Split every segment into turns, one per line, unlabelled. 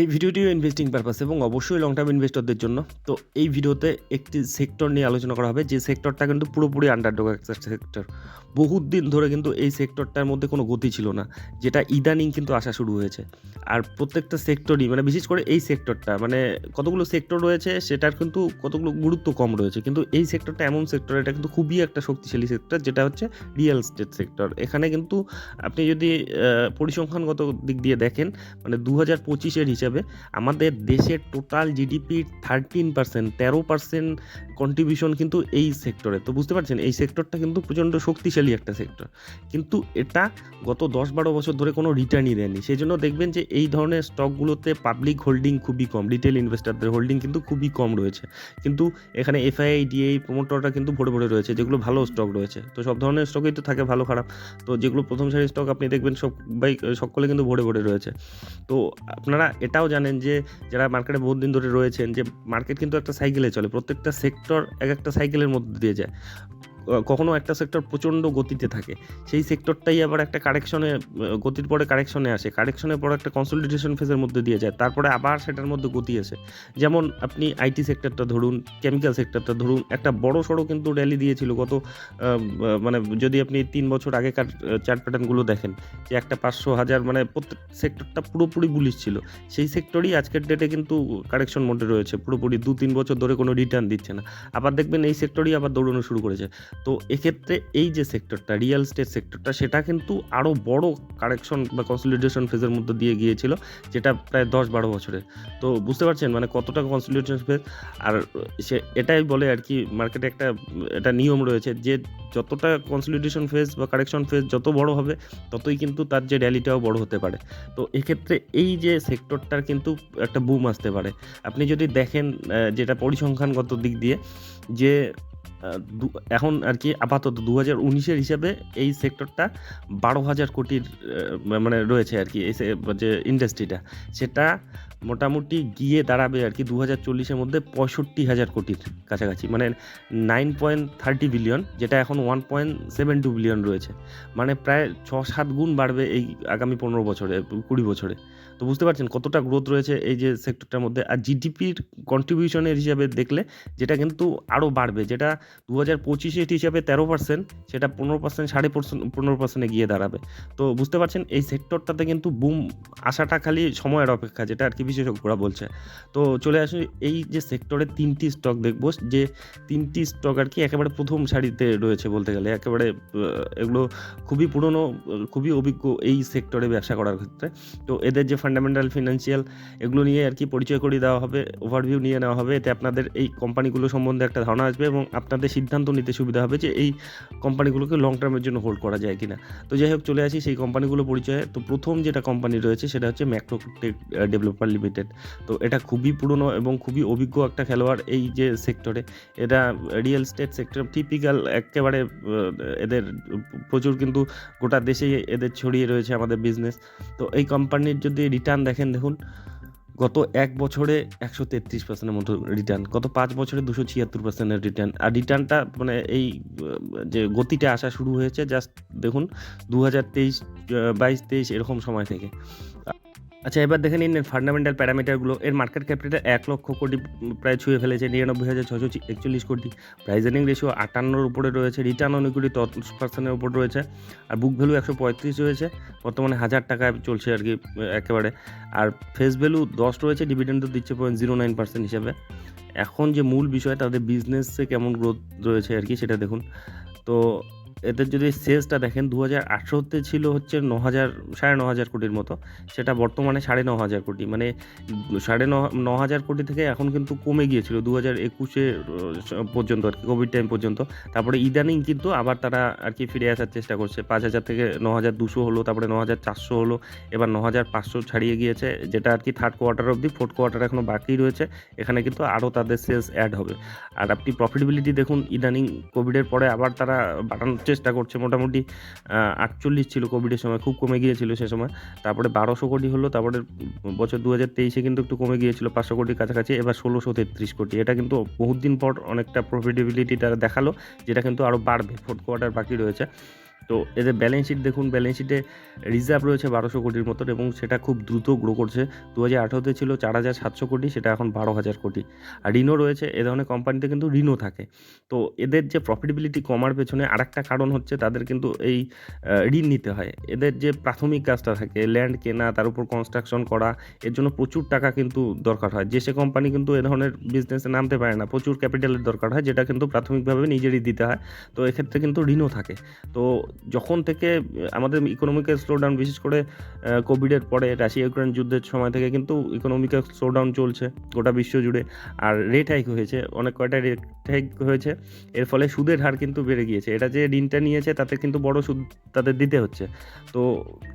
এই ভিডিওটিও investing purpose এবং অবশ্যই লং টার্ম ইনভেস্টরদের জন্য। তো এই ভিডিওতে একটি সেক্টর নিয়ে আলোচনা করা হবে। যে সেক্টরটা কিন্তু পুরোপুরি আন্ডারডগ একটা সেক্টর বহুত দিন ধরে কিন্তু এই সেক্টরটার মধ্যে কোনো গতি ছিল না, যেটা ইদানিং কিন্তু আসা শুরু হয়েছে। আর প্রত্যেকটা সেক্টরই মানে বিশেষ করে এই সেক্টরটা মানে কতগুলো সেক্টর রয়েছে সেটার কিন্তু কতগুলো গুরুত্ব কম রয়েছে, কিন্তু এই সেক্টরটা এমন সেক্টর এটা কিন্তু খুবই একটা শক্তিশালী সেক্টর যেটা হচ্ছে রিয়েল স্টেট সেক্টর এখানে কিন্তু আপনি যদি পরিসংখ্যানগত দিক দিয়ে দেখেন মানে দু হাজার পঁচিশের হিসাবে আমাদের দেশের টোটাল জিডিপির থার্টিন পার্সেন্ট তেরো পার্সেন্ট কন্ট্রিবিউশন কিন্তু এই সেক্টরে তো বুঝতে পারছেন, এই সেক্টরটা কিন্তু প্রচণ্ড শক্তিশালী। একটা সেক্টর কিন্তু এটা গত দশ বারো বছর ধরে কোনো রিটার্নই দেয়নি। সেই জন্য দেখবেন যে এই ধরনের স্টকগুলোতে পাবলিক হোল্ডিং খুবই কম রিটেল ইনভেস্টারদের হোল্ডিং কিন্তু খুবই কম রয়েছে। কিন্তু এখানে এফআইআই ডিএই প্রমোটরটা কিন্তু ভরে ভরে রয়েছে, যেগুলো ভালো স্টক রয়েছে। তো সব ধরনের স্টকেই তো থাকে ভালো, খারাপ। তো যেগুলো প্রথম সারির স্টক আপনি দেখবেন সব বাই সকলে কিন্তু ভরে ভরে রয়েছে। তো আপনারা এটাও জানেন যে যারা মার্কেটে বহুত দিন ধরে রয়েছেন, যে মার্কেট কিন্তু একটা সাইকেলে চলে। প্রত্যেকটা সেক্টর এক একটা সাইকেলের মধ্যে দিয়ে যায়। কখনো একটা সেক্টর প্রচণ্ড গতিতে থাকে। সেই সেক্টরটাই আবার একটা কারেকশনে গতির পরে কারেকশনে আসে। কারেকশনের পরে একটা কনসলিডেশন ফেজের মধ্যে দিয়ে যায়। তারপরে আবার সেটার মধ্যে গতি আসে। যেমন আপনি আইটি সেক্টরটা ধরুন কেমিক্যাল সেক্টরটা ধরুন, একটা বড় সড়ো কিন্তু র্যালি দিয়েছিল গত মানে যদি আপনি তিন বছর আগেকার চার্ট প্যাটার্নগুলো দেখেন, যে একটা পাঁচশো হাজার মানে প্রত্যেক সেক্টরটা পুরোপুরি বুলিশ ছিল। সেই সেক্টরই আজকের ডেটে কিন্তু কারেকশন মোডে রয়েছে। পুরোপুরি দু তিন বছর ধরে কোনো রিটার্ন দিচ্ছে না। আবার দেখবেন এই সেক্টরই আবার দৌড়ানো শুরু করেছে। তো এক্ষেত্রে এই যে সেক্টরটা রিয়েল স্টেট সেক্টরটা সেটা কিন্তু আরও বড় কারেকশন বা কনসলিডেশন ফেজের মধ্যে দিয়ে গিয়েছিল, যেটা প্রায় দশ বারো বছরের তো বুঝতে পারছেন? মানে কতটা কনসলিডেশন ফেজ আর সে, এটাই বলে আর কি মার্কেটে একটা এটা নিয়ম রয়েছে যে যতটা কনসলিডেশন ফেজ বা কারেকশন ফেজ যত বড় হবে, ততই কিন্তু তার যে র্যালিটাও বড় হতে পারে। তো এক্ষেত্রে এই যে সেক্টরটার কিন্তু একটা বুম আসতে পারে। আপনি যদি দেখেন যেটা পরিসংখ্যানগত দিক দিয়ে, যে এখন আর কি আপাতত দু হাজার উনিশের হিসাবে এই সেক্টরটা বারো হাজার কোটির মানে রয়েছে আর কি এই যে ইন্ডাস্ট্রিটা, সেটা মোটামুটি গিয়ে দাঁড়াবে আর কি দু হাজার চল্লিশের মধ্যে পঁয়ষট্টি হাজার কোটির কাছাকাছি মানে নাইন পয়েন্ট থার্টি বিলিয়ন, যেটা এখন one point seven two billion রয়েছে মানে প্রায় ছ সাত গুণ বাড়বে এই আগামী পনেরো বছরে, কুড়ি বছরে। তো বুঝতে পারছেন কতটা গ্রোথ রয়েছে এই যে সেক্টরটার মধ্যে। আর জিডিপির কন্ট্রিবিউশনের হিসাবে দেখলে যেটা কিন্তু আরও বাড়বে, যেটা দু হাজার পঁচিশের হিসাবে তেরো পার্সেন্ট সেটা পনেরো পার্সেন্ট সাড়ে পনেরো পার্সেন্টে গিয়ে দাঁড়াবে। তো বুঝতে পারছেন এই সেক্টরটাতে কিন্তু বুম আসাটা খালি সময়ের অপেক্ষা, যেটা আর কি বিশেষজ্ঞরা বলছে। তো চলে আসুন এই যে সেক্টরে তিনটি স্টক দেখব, যে তিনটি স্টক আর কি একেবারে প্রথম সারিতে রয়েছে বলতে গেলে। একেবারে এগুলো খুবই পুরনো, খুবই অভিজ্ঞ এই সেক্টরে ব্যবসা করার ক্ষেত্রে। তো এদের যে ফান্ডামেন্টাল ফিনান্সিয়াল এগুলো নিয়ে আর কি পরিচয় করিয়ে দেওয়া হবে ওভারভিউ নিয়ে নেওয়া হবে। এতে আপনাদের এই কোম্পানিগুলো সম্বন্ধে একটা ধারণা আসবে এবং আপনাদের সিদ্ধান্ত নিতে সুবিধা হবে যে এই কোম্পানিগুলোকে লং টার্মের জন্য হোল্ড করা যায় কিনা। তো যাই হোক, চলে আসি সেই কোম্পানিগুলো পরিচয়ে। তো প্রথম যেটা কোম্পানি রয়েছে সেটা হচ্ছে ম্যাক্রোটেক ডেভেলপার লিমিটেড তো এটা খুবই পুরনো এবং খুবই অভিজ্ঞ একটা খেলোয়াড় এই যে সেক্টরে এটা রিয়েল স্টেট সেক্টর টিপিক্যাল একেবারে এদের প্রচুর কিন্তু গোটা দেশেই এদের ছড়িয়ে রয়েছে আমাদের বিজনেস তো এই কোম্পানির যদি রিটার্ন দেখেন, দেখুন, গত এক বছরে একশো তেত্রিশ পার্সেন্টের মতো রিটার্ন গত পাঁচ বছরে দুশো ছিয়াত্তর পার্সেন্টের রিটার্ন আর রিটার্নটা মানে এই, যে গতিটা আসা শুরু হয়েছে জাস্ট দেখুন দু হাজার তেইশ বাইশ, তেইশ এরকম সময় থেকে। আচ্ছা এবার দেখে নিন ফান্ডামেন্টাল প্যারামিটারগুলো এর মার্কেট ক্যাপিটাল এক লক্ষ কোটি প্রায় ছুঁয়ে ফেলেছে, নিরানব্বই হাজার ছশো একচল্লিশ কোটি। প্রাইস এর্নিং রেশিও আটান্নর উপরে রয়েছে রিটার্ন অন ইকুইটি দশ পার্সেন্টের উপর রয়েছে, আর বুক ভ্যালু একশো পঁয়ত্রিশ রয়েছে বর্তমানে হাজার টাকায় চলছে আর কি একেবারে। আর ফেস ভ্যালু দশ রয়েছে ডিভিডেন্ডও দিচ্ছে পয়েন্ট জিরো নাইন পার্সেন্ট হিসাবে। এখন যে মূল বিষয় তাদের বিজনেসে কেমন গ্রোথ রয়েছে আর কি, সেটা দেখুন। তো এদের যদি সেলসটা দেখেন দু হাজার আঠেরোতে ছিল হচ্ছে ন হাজার সাড়ে ন হাজার কোটির মতো। সেটা বর্তমানে সাড়ে ন হাজার কোটি। মানে সাড়ে ন হাজার কোটি থেকে এখন কিন্তু কমে গিয়েছিল দু হাজার একুশে পর্যন্ত আর কি কোভিড টাইম পর্যন্ত। তারপরে ইদানিং কিন্তু আবার তারা আর কি ফিরে আসার চেষ্টা করছে। পাঁচ হাজার থেকে ন হাজার দুশো হলো, তারপরে ন হাজার চারশো হলো, এবার ন হাজার পাঁচশো ছাড়িয়ে গিয়েছে, যেটা আর কি থার্ড কোয়ার্টার অবধি ফোর্থ কোয়ার্টার এখনও বাকি রয়েছে। এখানে কিন্তু আরও তাদের সেলস অ্যাড হবে। আর আপনি প্রফিটেবিলিটি দেখুন, ইদানিং কোভিডের পরে আবার তারা বাড়ানোর চেষ্টা করছে। মোটামুটি আটচল্লিশ ছিল কোভিডের সময়, খুব কমে গিয়েছিল সে সময়। তারপরে বারোশো কোটি হলো, তারপরে বছর দু হাজার তেইশে কিন্তু একটু কমে গিয়েছিল, পাঁচশো কোটির কাছাকাছি, এবার ষোলোশো তেত্রিশ কোটি। এটা কিন্তু বহুত দিন পর অনেকটা প্রফিটেবিলিটি তারা দেখাল, যেটা কিন্তু আরও বাড়বে ফোর্থ কোয়ার্টার বাকি রয়েছে। তো এদের ব্যালেন্স শিট দেখুন ব্যালেন্স শিটে রিজার্ভ রয়েছে বারোশো কোটির মতন এবং সেটা খুব দ্রুত গ্রো করছে। দু হাজার আঠারোতে ছিল চার হাজার সাতশো কোটি, সেটা এখন বারো হাজার কোটি। আর ঋণও রয়েছে, এ ধরনের কোম্পানিতে কিন্তু ঋণও থাকে। তো এদের যে প্রফিটেবিলিটি কমার পেছনে আরেকটা কারণ হচ্ছে তাদের কিন্তু এই ঋণ নিতে হয়। এদের যে প্রাথমিক কাজটা থাকে ল্যান্ড কেনা, তার উপর কনস্ট্রাকশন করা, এর জন্য প্রচুর টাকা কিন্তু দরকার হয়। যে সে কোম্পানি কিন্তু এ ধরনের বিজনেসে নামতে পারে না, প্রচুর ক্যাপিটালের দরকার হয়, যেটা কিন্তু প্রাথমিকভাবে নিজেরই দিতে হয়। তো এক্ষেত্রে কিন্তু ঋণও থাকে। তো যখন থেকে আমাদের ইকোনমিক্যাল স্লোডাউন বিশেষ করে কোভিডের পরে রাশিয়া ইউক্রেন যুদ্ধের সময় থেকে কিন্তু ইকোনমিক্যাল স্লোডাউন চলছে, গোটা বিশ্ব জুড়ে। আর রেট হাইক হয়েছে, অনেক কয়টা রেট হাইক হয়েছে, এর ফলে সুদের হার কিন্তু বেড়ে গিয়েছে। এটা যে ঋণটা নিয়েছে, তাতে কিন্তু বড় সুদ তাদের দিতে হচ্ছে। তো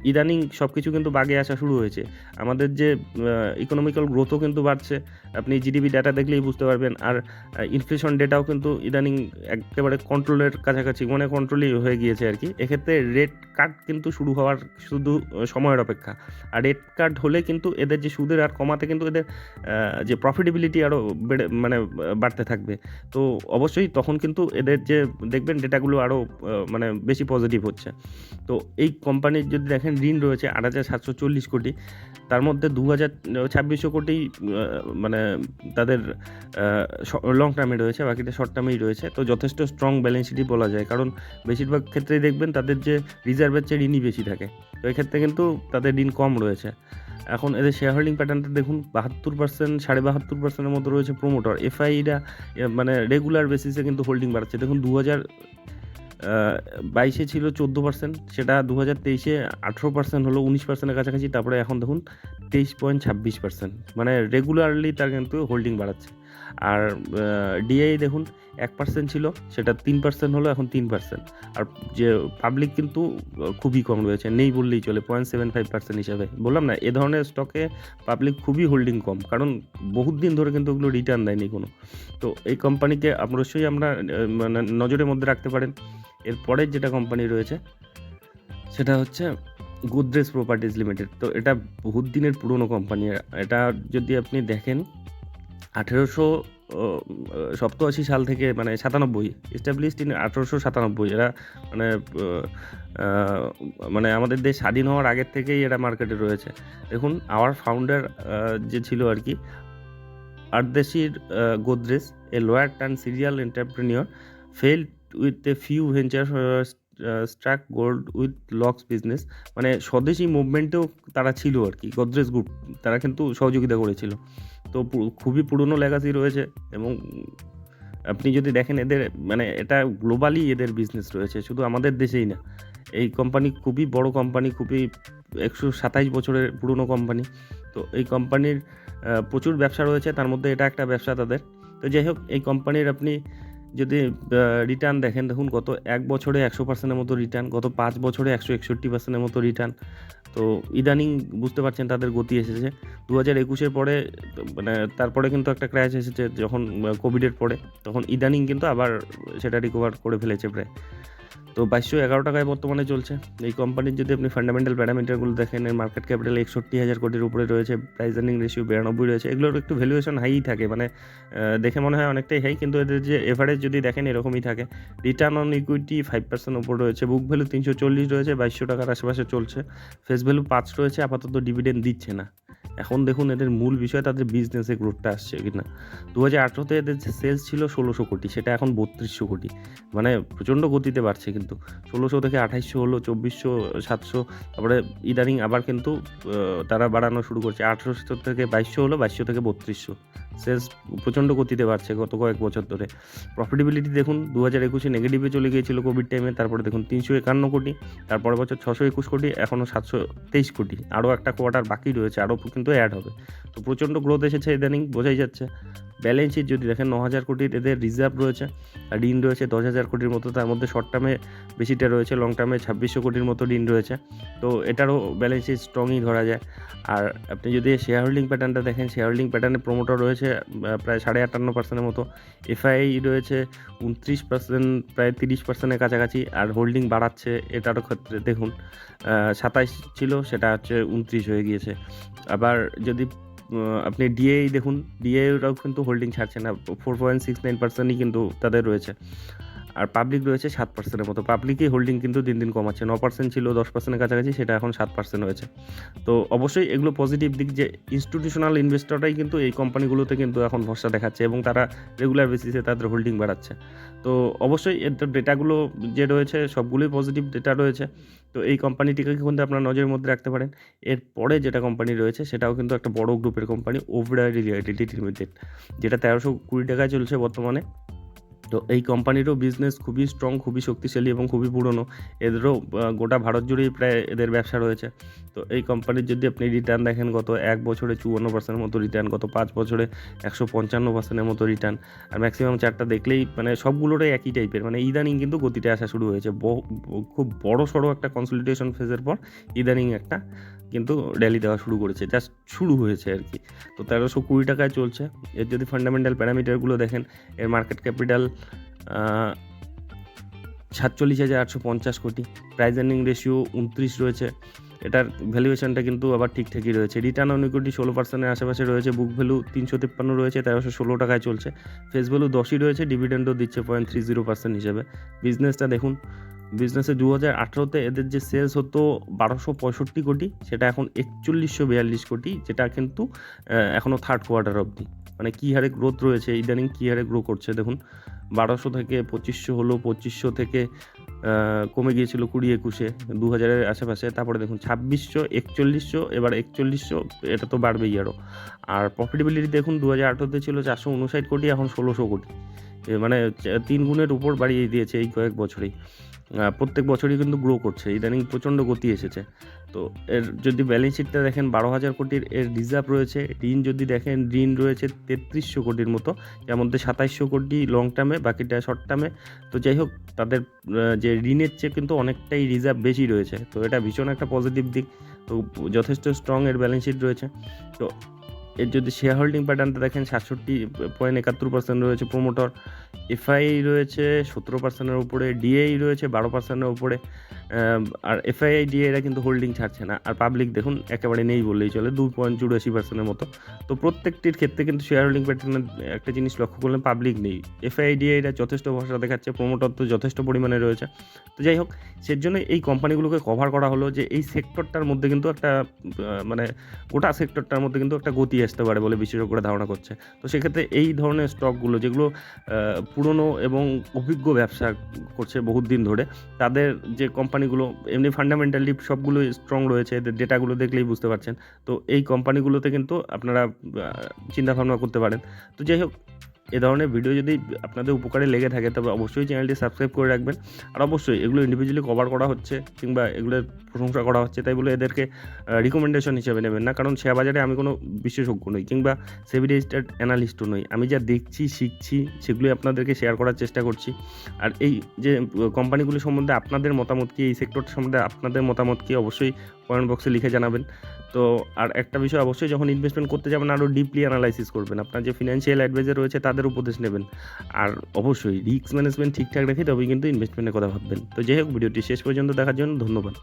ইদানিং সব কিছু কিন্তু বাগে আসা শুরু হয়েছে। আমাদের যে ইকোনমিক্যাল গ্রোথও কিন্তু বাড়ছে। আপনি জিডিপি ডাটা দেখলেই বুঝতে পারবেন। আর ইনফ্লেশন ডেটাও কিন্তু ইদানিং একেবারে কন্ট্রোলের কাছাকাছি মানে কন্ট্রোলই হয়ে গিয়েছে আর কি। এক্ষেত্রে রেড কার্ড কিন্তু শুরু হওয়ার শুধু সময়ের অপেক্ষা। আর রেট কার্ড হলে কিন্তু এদের যে সুদের আর কমাতে কিন্তু এদের যে প্রফিটেবিলিটি আরও বেড়ে মানে বাড়তে থাকবে। তো অবশ্যই তখন কিন্তু এদের যে, দেখবেন ডেটাগুলো আরও মানে বেশি পজিটিভ হচ্ছে। তো এই কোম্পানির যদি দেখেন, ঋণ রয়েছে আট হাজার সাতশো চল্লিশ কোটি। তার মধ্যে দু হাজার ছাব্বিশশো কোটি মানে তাদের লং টার্মে রয়েছে, বাকিটা শর্ট টার্মেই রয়েছে। তো যথেষ্ট স্ট্রং ব্যালেন্স শিটই বলা যায়। কারণ বেশিরভাগ ক্ষেত্রেই দেখবেন তাদের যে রিজার্ভের চেয়ে ঋণই বেশি থাকে। তো এক্ষেত্রে কিন্তু তাদের ঋণ কম রয়েছে। এখন এদের শেয়ার হোল্ডিং প্যাটার্নটা দেখুন, বাহাত্তর পার্সেন্ট সাড়ে বাহাত্তর পার্সেন্টের মতো রয়েছে প্রোমোটর এফআইরা মানে রেগুলার বেসিসে কিন্তু হোল্ডিং বাড়াচ্ছে। দেখুন দু হাজার বাইশে ছিল চোদ্দ পার্সেন্ট সেটা দু হাজার তেইশে আঠেরো পার্সেন্ট হলো উনিশ পার্সেন্টের কাছাকাছি। তারপরে এখন দেখুন, তেইশ পয়েন্ট ছাব্বিশ পার্সেন্ট মানে রেগুলারলি তার কিন্তু হোল্ডিং বাড়াচ্ছে। আর ডিআই দেখুন, এক পার্সেন্ট ছিল, সেটা তিন পার্সেন্ট হলো, এখন তিন পার্সেন্ট আর যে পাবলিক কিন্তু খুবই কম রয়েছে, নেই বললেই চলে, পয়েন্ট সেভেন ফাইভ পার্সেন্ট হিসাবে। বললাম না, এ ধরনের স্টকে পাবলিক খুবই হোল্ডিং কম, কারণ বহুত দিন ধরে কিন্তু ওগুলো রিটার্ন দেয়নি কোনো। তো এই কোম্পানিকে অবশ্যই আমরা মানে নজরের মধ্যে রাখতে পারেন। এরপরের যেটা কোম্পানি রয়েছে, সেটা হচ্ছে গোদরেজ প্রপার্টিজ লিমিটেড তো এটা বহুত দিনের পুরনো কোম্পানি এটা যদি আপনি দেখেন আঠেরোশো সপ্তআশি সাল থেকে মানে সাতানব্বই এস্টাবলিশড ইন আঠেরোশো সাতানব্বই। এরা মানে মানে আমাদের দেশ স্বাধীন হওয়ার আগের থেকেই এরা মার্কেটে রয়েছে। দেখুন আওয়ার ফাউন্ডার যে ছিল আর কি, Ardeshir Godrej a lawyer turn serial entrepreneur fail with a few venture struck gold with locks business মানে স্বদেশি মুভমেন্টেও তারা ছিল আর কি, গোদরেজ গ্রুপ তারা কিন্তু সহযোগিতা করেছিল। তো খুবই পুরনো লেগাসি রয়েছে এবং আপনি যদি দেখেন এদের মানে এটা গ্লোবালি এদের বিজনেস রয়েছে, শুধু আমাদের দেশেই না। এই কোম্পানি খুবই বড় কোম্পানি খুবই একশো সাতাইশ বছরের পুরনো কোম্পানি তো এই কোম্পানির প্রচুর ব্যবসা রয়েছে, তার মধ্যে এটা একটা ব্যবসা তাদের। তো যাই হোক, এই কোম্পানির আপনি যদি রিটার্ন দেখেন, দেখুন গত এক বছরে একশো পার্সেন্টের মতো রিটার্ন গত পাঁচ বছরে একশো একষট্টি পার্সেন্টের মতো রিটার্ন তো ইদানিং বুঝতে পারছেন তাদের গতি এসেছে। দু হাজার একুশের পরে মানে তারপরে কিন্তু একটা ক্র্যাশ এসেছে, যখন কোভিডের পরে। তখন ইদানিং কিন্তু আবার সেটা রিকভার করে ফেলেছে প্রায়। তো বাইশশো এগারো টাকায় বর্তমানে চলছে। এই কোম্পানির যদি আপনি ফান্ডামেন্টাল প্যারামিটারগুলো দেখেন, এর মার্কেট ক্যাপিটাল একষট্টি হাজার কোটির উপরে রয়েছে প্রাইস আর্নিং রেশিও বিরানব্বই রয়েছে, এগুলোর একটু ভ্যালুয়েশন হাই থাকে। মানে দেখে মনে হয় অনেকটাই হাই কিন্তু এদের যে এভারেজ যদি দেখেন, এরকমই থাকে। Return on equity five percent উপর রয়েছে বুক ভ্যালু তিনশো চল্লিশ রয়েছে, বাইশশো টাকার আশেপাশে চলছে। ফেস ভ্যালু পাঁচ রয়েছে, আপাতত ডিভিডেন্ড দিচ্ছে না। এখন দেখুন এদের মূল বিষয় তাদের বিজনেসে গ্রোথটা আসছে কিনা দু হাজার আঠেরোতে এদের যে সেলস ছিল ষোলোশো কোটি, সেটা এখন বত্রিশশো কোটি। মানে প্রচণ্ড গতিতে বাড়ছে কিন্তু। ষোলোশো থেকে আঠাইশশো হলো, চব্বিশশো, সাতশো, তারপরে ইদানিং আবার কিন্তু তারা বাড়ানো শুরু করছে। আঠারোশো থেকে বাইশশো হলো, বাইশশো থেকে বত্রিশশো। সেলস প্রচণ্ড গতিতে বাড়ছে গত কয়েক বছর ধরে। প্রফিটেবিলিটি দেখুন দু হাজার একুশে নেগেটিভে চলে গিয়েছিল কোভিড টাইমে তারপরে দেখুন তিনশো একান্ন কোটি তারপরে বছর ছশো একুশ কোটি, এখনও সাতশো তেইশ কোটি। আরও একটা কোয়ার্টার বাকি রয়েছে, আরও কিন্তু অ্যাড হবে। তো প্রচণ্ড গ্রোথ এসেছে ইদানিং, বোঝাই যাচ্ছে। ব্যালেন্স শিট যদি দেখেন ন হাজার কোটির এদের রিজার্ভ রয়েছে, আর ঋণ রয়েছে দশ হাজার কোটির মতো, তার মধ্যে শর্ট টার্মে বেশিটা রয়েছে লং টার্মে ছাব্বিশশো কোটির মতো ঋণ রয়েছে। তো এটারও ব্যালেন্স শিট স্ট্রংই ধরা যায়। আর আপনি যদি শেয়ার হোল্ডিং প্যাটার্নটা দেখেন শেয়ার হোল্ডিং প্যাটার্নে প্রোমোটার রয়েছে প্রায় সাড়ে আটান্ন পার্সেন্টের মতো। এফআই রয়েছে, উনত্রিশ পার্সেন্ট প্রায় তিরিশ পার্সেন্টের কাছাকাছি, আর হোল্ডিং বাড়াচ্ছে, এটারও ক্ষেত্রে দেখুন সাতাইশ ছিল, সেটা হচ্ছে উনত্রিশ হয়ে গিয়েছে। আবার যদি আপনি ডিএই দেখুন ডিএরাও কিন্তু হোল্ডিং ছাড়ছে না ফোর পয়েন্ট সিক্স নাইন পার্সেন্টই কিন্তু তাদের রয়েছে। আর পাবলিক রয়েছে সাত পার্সেন্টের মতো। পাবলিকই হোল্ডিং কিন্তু দিন দিন কমাচ্ছে। ন পার্সেন্ট ছিল, দশ পার্সেন্টের কাছাকাছি, সেটা এখন সাত পার্সেন্ট হয়েছে। তো অবশ্যই এগুলো পজিটিভ দিক যে ইনস্টিটিউশনাল ইনভেস্টররাই কিন্তু এই কোম্পানিগুলোতে কিন্তু এখন ভরসা দেখাচ্ছে এবং তারা রেগুলার বেসিসে তাদের হোল্ডিং বাড়াচ্ছে। তো অবশ্যই এর ডেটাগুলো যে রয়েছে, সবগুলোই পজিটিভ ডেটা রয়েছে। তো এই কোম্পানিটিকে কিন্তু আপনার নজরের মধ্যে রাখতে পারেন। এরপরে যেটা কোম্পানি রয়েছে, সেটাও কিন্তু একটা বড় গ্রুপের কোম্পানি রিয়েলিটি লিমিটেড যেটা তেরোশো কুড়ি টাকায় চলছে বর্তমানে। তো এই কোম্পানিরও বিজনেস খুবই স্ট্রং খুবই শক্তিশালী এবং খুবই পুরনো। এদেরও গোটা ভারত জুড়েই প্রায় এদের ব্যবসা রয়েছে। তো এই কোম্পানির যদি আপনি রিটার্ন দেখেন গত এক বছরে চুয়ান্ন পার্সেন্টের মতো রিটার্ন গত পাঁচ বছরে একশো পঞ্চান্ন পার্সেন্টের মতো রিটার্ন আর ম্যাক্সিমাম চারটা দেখলেই মানে সবগুলোরই একই টাইপের মানে ইদানিং কিন্তু গতিটা আসা শুরু হয়েছে। খুব বড় সড়ো একটা কনসলিটেশন ফেজের পর ইদানিং একটা কিন্তু র্যালি দেওয়া শুরু করেছে। জাস্ট শুরু হয়েছে আর কি। তো তেরোশো কুড়ি টাকায় চলছে। এর যদি ফান্ডামেন্টাল প্যারামিটারগুলো দেখেন, এর মার্কেট ক্যাপিটাল সাতচল্লিশ হাজার আটশো পঞ্চাশ কোটি। প্রাইস আর্নিং রেশিও উনত্রিশ রয়েছে। এটার ভ্যালুয়েশনটা কিন্তু আবার ঠিকঠাকই রয়েছে। রিটার্ন অন ইকুইটি ষোলো পার্সেন্টের আশেপাশে রয়েছে। বুক ভ্যালু তিনশো তিপ্পান্ন রয়েছে। তেরোশো ষোলো টাকায় চলছে। ফেস ভ্যালু দশই রয়েছে। ডিভিডেন্ডও দিচ্ছে পয়েন্ট থ্রি জিরো পার্সেন্ট হিসেবে। বিজনেসটা দেখুন বিজনেসে দু হাজার আঠেরোতে এদের যে সেলস হতো বারোশো পঁয়ষট্টি কোটি, সেটা এখন একচল্লিশশো বিয়াল্লিশ কোটি, যেটা কিন্তু এখনও থার্ড কোয়ার্টার অবধি। মানে কী হারে গ্রোথ রয়েছে ইদানিং কী হারে গ্রো করছে, দেখুন, বারোশো থেকে পঁচিশশো হলো, পঁচিশশো থেকে কমে গিয়েছিল কুড়ি একুশে দু হাজারের আশেপাশে, তারপরে দেখুন, ছাব্বিশশো, একচল্লিশশো, এবার একচল্লিশশো, এটা তো বাড়বেই আরও আর প্রফিটেবিলিটি দেখুন দু হাজার আঠেরোতে ছিল চারশো উনষাট কোটি, এখন ষোলোশো কোটি। মানে তিন গুণের উপর বাড়িয়ে দিয়েছে এই কয়েক বছরেই। প্রত্যেক বছরই কিন্তু গ্রো করছে। ইদানিং প্রচণ্ড গতি এসেছে। তো এর যদি ব্যালেন্স শিটটা দেখেন, বারো হাজার কোটির এর রিজার্ভ রয়েছে। ঋণ যদি দেখেন, ঋণ রয়েছে তেত্রিশশো কোটির মতো। যার মধ্যে সাতাইশশো কোটি লং টার্মে বাকিটা শর্ট টার্মে তো যাই হোক, তাদের যে ঋণের চেয়ে কিন্তু অনেকটাই রিজার্ভ বেশি রয়েছে। তো এটা ভীষণ একটা পজিটিভ দিক। তো যথেষ্ট স্ট্রং এর ব্যালেন্স শিট রয়েছে। তো এর যদি শেয়ার হোল্ডিং প্যাটার্নটা দেখেন, সাতষট্টি পয়েন্ট একাত্তর পার্সেন্ট রয়েছে প্রোমোটর এফআই রয়েছে, সতেরো পার্সেন্টের উপরে ডিএই রয়েছে, বারো পার্সেন্টের উপরে। আর এফআইআই ডিএরা কিন্তু হোল্ডিং ছাড়ছে না। আর পাবলিক দেখুন, একেবারে নেই বললেই চলে, দুই পয়েন্ট চুরাশি পার্সেন্টের মতো। তো প্রত্যেকটির ক্ষেত্রে কিন্তু শেয়ার হোল্ডিং প্যাটার্নের একটা জিনিস লক্ষ্য করলে পাবলিক নেই। এফআইআই ডিএরা যথেষ্ট ভরসা দেখাচ্ছে প্রোমোটর তো যথেষ্ট পরিমাণে রয়েছে। তো যাই হোক সেজন্য এই কোম্পানিগুলোকে কভার করা হলো যে এই সেক্টরটার মধ্যে কিন্তু একটা মানে গোটা সেক্টরটার মধ্যে কিন্তু একটা গতি আসতে পারে বলে বিশেষজ্ঞরা ধারণা করছে। তো সেক্ষেত্রে এই ধরনের স্টকগুলো যেগুলো পুরনো এবং অভিজ্ঞ ব্যবসা করছে বহুত দিন ধরে, তাদের যে কোম্পানিগুলো, এমনি ফান্ডামেন্টালি সবগুলো স্ট্রং রয়েছে, এদের ডেটাগুলো দেখলেই বুঝতে পারছেন। তো এই কোম্পানিগুলোতে কিন্তু আপনারা চিন্তাভাবনা করতে পারেন। তো যাই হোক এ ধরনের ভিডিও যদি আপনাদের উপকারে লেগে থাকে, তবে অবশ্যই চ্যানেলটি সাবস্ক্রাইব করে রাখবেন। আর অবশ্যই এগুলো ইন্ডিভিজুয়ালি কভার করা হচ্ছে, কিংবা এগুলোর প্রশংসা করা হচ্ছে, তাই বলে এদেরকে রিকমেন্ডেশন হিসেবে নেবেন না। কারণ শেয়ার বাজারে আমি কোনো বিশেষজ্ঞ নই, কিংবা সেভি রেজিস্টার্ড অ্যানালিস্টও নই। আমি যা দেখছি, শিখছি, সেগুলোই আপনাদেরকে শেয়ার করার চেষ্টা করছি। আর এই যে কোম্পানিগুলি সম্বন্ধে আপনাদের মতামত কি, এই সেক্টর সম্বন্ধে আপনাদের মতামত কি, অবশ্যই কমেন্ট বক্সে লিখে জানাবেন। তো আর একটা বিষয় অবশ্যই যখন ইনভেস্টমেন্ট করতে যাবেন আরও ডিপলি অ্যানালাইসিস করবেন। আপনার যে ফিনান্সিয়াল অ্যাডভাইজার রয়েছে, তাদের উপদেশ নেবেন। আর অবশ্যই রিস্ক ম্যানেজমেন্ট ঠিকঠাক রেখে তবেই কিন্তু ইনভেস্টমেন্টের কথা ভাববেন। তো যাই হোক, ভিডিওটি শেষ পর্যন্ত দেখার জন্য ধন্যবাদ।